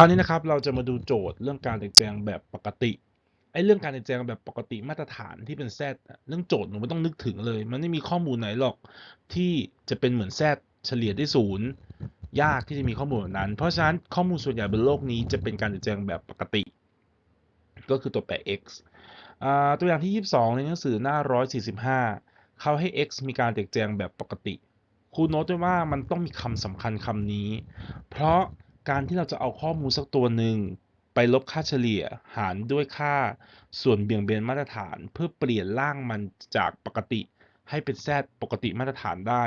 คราวนี้นะครับเราจะมาดูโจทย์เรื่องการแต่งแจงแบบปกติไอ้เรื่องการแต่งแจงแบบปกติมาตรฐานที่เป็นแซดเรื่องโจทย์หนูไม่ต้องนึกถึงเลย มันไม่มีข้อมูลไหนหรอกที่จะเป็นเหมือนแซดเฉลี่ยได้ศูนย์ยากที่จะมีข้อมูลนั้น เพราะฉะนั้นข้อมูลส่วนใหญ่บนโลกนี้จะเป็นการแต่งแจงแบบปกติ ก็คือตัวแปร x ตัวอย่างที่ 22 ในหนังสือหน้า 145 เขาให้ x มีการแตกแจงแบบปกติครูโน้ตด้วยว่ามันต้องมีคำสำคัญคำนี้ เพราะ การที่เราจะเอาข้อมูลสักตัวหนึ่งไปลบค่าเฉลี่ยหารด้วยค่าส่วนเบี่ยงเบนมาตรฐาน เพื่อเปลี่ยนร่างมันจากปกติให้เป็นแซดปกติมาตรฐานได้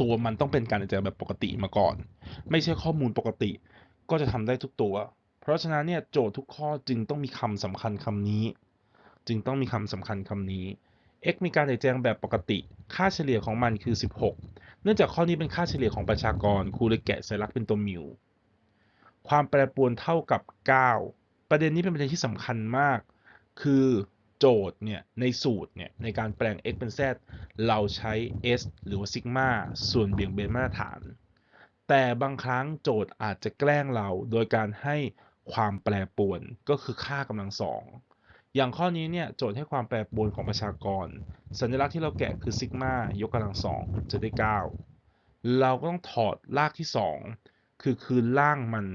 ตัวมันต้องเป็นการแตกแจงแบบปกติมาก่อน ไม่ใช่ข้อมูลปกติ ก็จะทำได้ทุกตัว เพราะฉะนั้นเนี่ยโจทย์ทุกข้อจึงต้องมีคำสำคัญคำนี้ จึงต้องมีคำสำคัญคำนี้ x มีการแตกแจงแบบปกติ ค่าเฉลี่ยของมันคือ 16 เนื่องจากข้อนี้เป็นค่าเฉลี่ยของประชากร ครูเลยแกะสัญลักษณ์เป็นตัวมิว ความแปรปรวนเท่ากับ 9 ประเด็นนี้เป็นประเด็นที่สำคัญมาก คือโจทย์เนี่ยในสูตรเนี่ยในการแปลง x เป็น z เราใช้ s หรือว่าซิกมาส่วนเบี่ยงเบนมาตรฐาน แต่บางครั้งโจทย์อาจจะแกล้งเราโดยการให้ความแปรปรวนก็คือค่ากำลังสอง อย่างข้อนี้เนี่ยโจทย์ให้ความแปรปรวนของประชากร สัญลักษณ์ที่เราแกะคือซิกมายกกำลังสองจะได้ 9 เราก็ต้องถอดรากที่ 2 คือคืนล่างมัน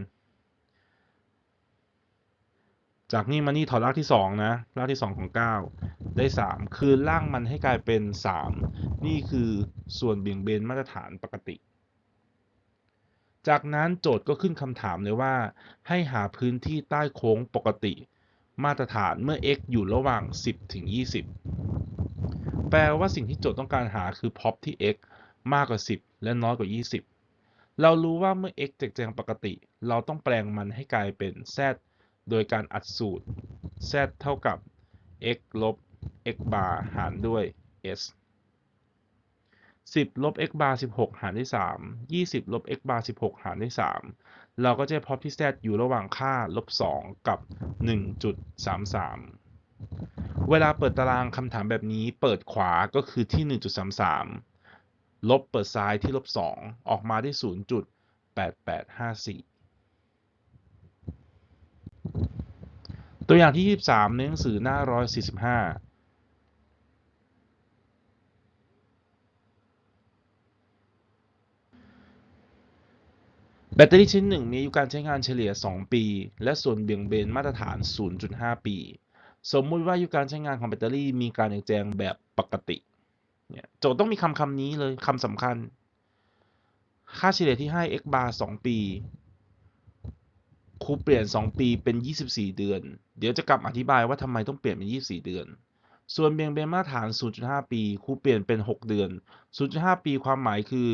จากนี่มานี่ถอดรากที่ 2 นะ รากที่ 2 ของ 9 ได้ 3 คืนล่างมันให้กลายเป็น 3 นี่คือส่วนเบี่ยงเบนมาตรฐานปกติ จากนั้นโจทย์ก็ขึ้นคำถามเลยว่า ให้หาพื้นที่ใต้โค้งปกติ มาตรฐานเมื่อ x อยู่ระหว่าง 10 ถึง 20 แปลว่าสิ่งที่โจทย์ต้องการหาคือ pop ที่ x มากกว่า 10 และน้อยกว่า 20 เรารู้ว่าเมื่อ x แจกแจงปกติ เราต้องแปลงมันให้กลายเป็น z โดยการอัดสูตร z เท่ากับ x ลบ x bar หารด้วย s 10 ลบ x bar 16 หารด้วย3 20 ลบ x bar 16 หารด้วย3 เราก็จะพบที่ z อยู่ระหว่างค่าลบ2กับ 1.33 เวลาเปิดตารางคำถามแบบนี้เปิดขวาก็คือที่ 1.33 ลบเปิดซ้ายที่ลบ 2 ออกมาได้ 0.8854ตัวอย่างที่ 23 ในหนังสือหน้า 145 แบตเตอรี่ชิ้นหนึ่งมีอายุการใช้งานเฉลี่ย 2 ปี และส่วนเบี่ยงเบนมาตรฐาน 0.5 ปี สมมุติว่าอายุการใช้งานของแบตเตอรี่มีการแจงแบบปกติเนี่ยโจทย์ต้องมีคำคำนี้เลยคำสำคัญ ค่าเฉลี่ยที่ให้ x bar 2 ปีครูเปลี่ยน 2 ปีเป็น 24 เดือน เดี๋ยวจะกลับอธิบายว่าทำไมต้องเปลี่ยนเป็น 24 เดือน ส่วนเบี่ยงเบนมาตรฐาน 0.5 ปีครูเปลี่ยนเป็น 6 เดือน 0.5 ปีความหมายคือ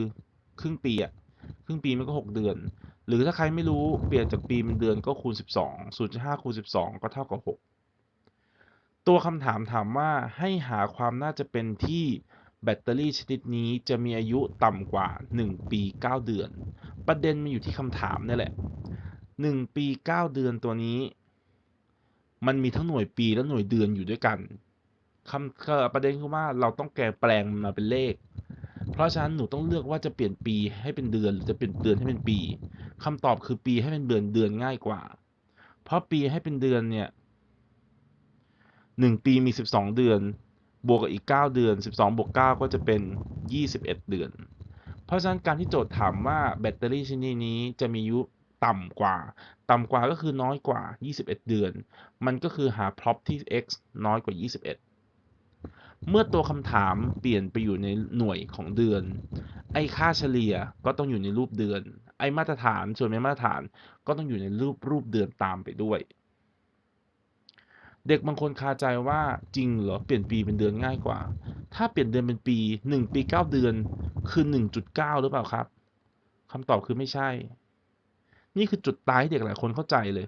ครึ่งปีอะ ครึ่งปีมันก็ 6 เดือน หรือถ้าใครไม่รู้เปลี่ยนจากปีเป็นเดือนก็คูณ 12 0.5คูณ12 ก็เท่ากับ 6 ตัวคำถามถามว่าให้หาความน่าจะเป็นที่แบตเตอรี่ชนิดนี้จะมีอายุต่ำกว่า 1 ปี 9 เดือน ประเด็นมันอยู่ที่คำถามนี่แหละ 1 ปี 9 เดือนตัวนี้ มันมีทั้งหน่วยปีและหน่วยเดือนอยู่ด้วยกันคำประเด็นคือว่าเราต้องแกแปลงมันมาเป็นเลข ราะฉะนั้นหนูต้องเลือกว่าจะเปลี่ยนปีให้เป็นเดือนหรือจะเปลี่ยนเดือนให้เป็นปีคำตอบคือปีให้เป็นเดือนเดือนง่ายกว่า เพราะปีให้เป็นเดือนเนี่ยหนึ่งปีมี12เดือน บวกกับอีก9เดือน12บสองบวก9ก็จะเป็น21เดือน เพราะฉะนั้นการที่โจทย์ถามว่าแบตเตอรี่ชนิดนี้จะมีอายุต่ำกว่า ต่ำกว่าก็คือน้อยกว่า 21 เดือน มันก็คือหา prop ที่ x น้อยกว่า 21 เมื่อตัวคำถามเปลี่ยนไปอยู่ในหน่วยของเดือน ไอ้ค่าเฉลี่ยก็ต้องอยู่ในรูปเดือน ไอ้มาตรฐานส่วนไม่มาตรฐานก็ต้องอยู่ในรูปรูปเดือนตามไปด้วย เด็กบางคนคาใจว่าจริงเหรอเปลี่ยนปีเป็นเดือนง่ายกว่า ถ้าเปลี่ยนเดือนเป็นปี 1 ปี 9 เดือนคือ 1.9 หรือเปล่าครับคำตอบคือไม่ใช่ นี่คือจุดตายเด็กหลายคนเข้าใจเลย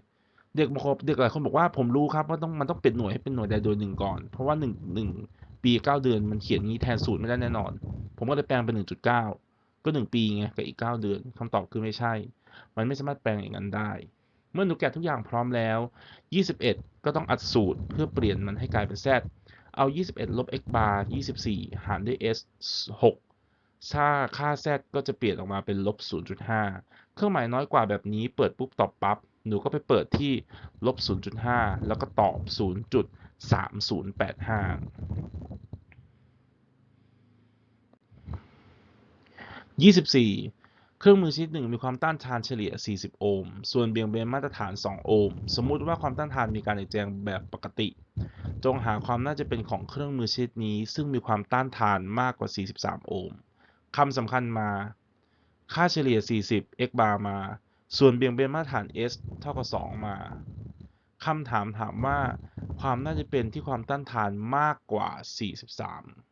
เด็กบางคนเด็กหลายคนบอกว่าผมรู้ครับว่าต้องมันต้องเปลี่ยนหน่วยให้เป็นหน่วยใดโดยหนึ่งก่อน เพราะว่า1 1 ปี9เดือนมันเขียนงี้แทนศูนย์ไม่ได้แน่นอน ผมก็เลยแปลงเป็น1.9ก็1ปีไงกับอีก9เดือนคำตอบคือไม่ใช่ มันไม่สามารถแปลงอย่างนั้นได้ เมื่อหนูแกะทุกอย่างพร้อมแล้ว 21 ก็ต้องอัดสูตรเพื่อเปลี่ยนมันให้กลายเป็น z เอา 21 ลบ x bar 24 หารด้วย s 6ถ้าค่า z ก็จะเปลี่ยนออกมาเป็นลบ 0.5 เครื่องหมายน้อยกว่าแบบนี้เปิดปุ๊บตอบปั๊บ หนูก็ไปเปิดที่ลบ 0.5 แล้วก็ตอบ 0.3085 24 เครื่องมือชนิดหนึ่งมีความต้านทานเฉลี่ย 40 โอห์ม ส่วนเบี่ยงเบนมาตรฐาน 2 โอห์ม สมมุติว่าความต้านทานมีการแปลงแบบปกติ จงหาความน่าจะเป็นของเครื่องมือชนิดนี้ ซึ่งมีความต้านทานมากกว่า 43 โอห์ม คำสำคัญมา ค่าเฉลี่ย 40 x bar มา ส่วนเบี่ยงเบนมาตรฐาน s เท่ากับ 2 มาคำถามถามว่าความน่าจะเป็นที่ความต้านทานมากกว่า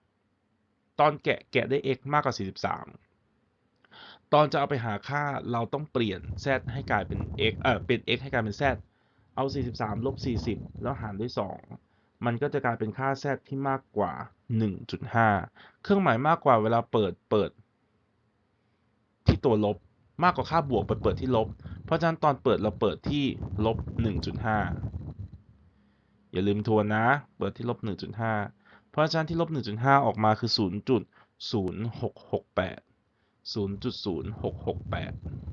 43 ตอนแกะแกะได้ x มากกว่า 43 ตอนจะเอาไปหาค่าเราต้องเปลี่ยน z ให้กลายเป็น x เออเป็น x ให้กลายเป็น z เอา 43 ลบ 40 แล้วหารด้วย 2 มันก็จะกลายเป็นค่า z ที่มากกว่า 1.5 เครื่องหมายมากกว่าเวลาเปิดเปิด ที่ตัวลบ มากกว่าค่าบวกไปเปิดที่ลบ เพราะฉะนั้นตอนเปิดเราเปิดที่ลบ 1.5 อย่าลืมทวนนะ เปิดที่ลบ 1.5 เพราะฉะนั้นที่ลบ 1.5 ออกมาคือ 0.0668 0.0668